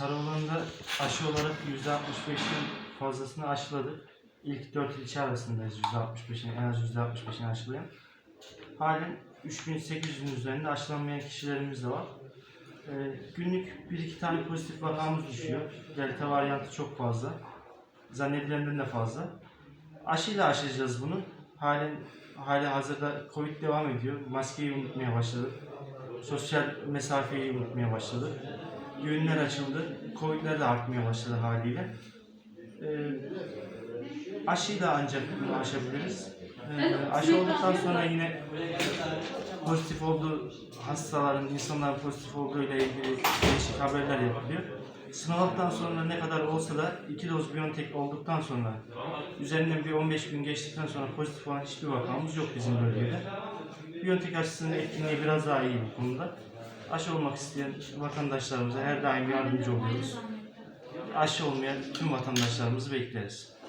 Sarıoğlan'da aşı olarak %65'in fazlasını aşıladık. İlk 4 ilçe arasındayız %65'in, en az %65'ini aşılayan. Halen 3800'ün üzerinde aşılanmayan kişilerimiz de var. Ee, günlük 1-2 tane pozitif vakamız düşüyor. Delta varyantı çok fazla. Zannedilenden de fazla. Aşıyla aşılayacağız bunu. Halen hali hazırda Covid devam ediyor. Maskeyi unutmaya başladık. Sosyal mesafeyi unutmaya başladık. Düğünler açıldı. Covid'ler de artmaya başladı haliyle. Ee, aşıyla ancak bunu aşabiliriz. Ee, aşı olduktan sonra yine pozitif olduğu hastaların, insanların pozitif olduğu ile ilgili değişik haberler yapılıyor. Sınavdan sonra ne kadar olsa da iki doz Biontech olduktan sonra üzerinden bir 15 gün geçtikten sonra pozitif olan hiçbir vakamız yok bizim bölgede. Biontech aşısının etkinliği biraz daha iyi bu konuda. Aşı olmak isteyen vatandaşlarımıza her daim yardımcı oluyoruz. Aşı olmayan tüm vatandaşlarımızı bekleriz.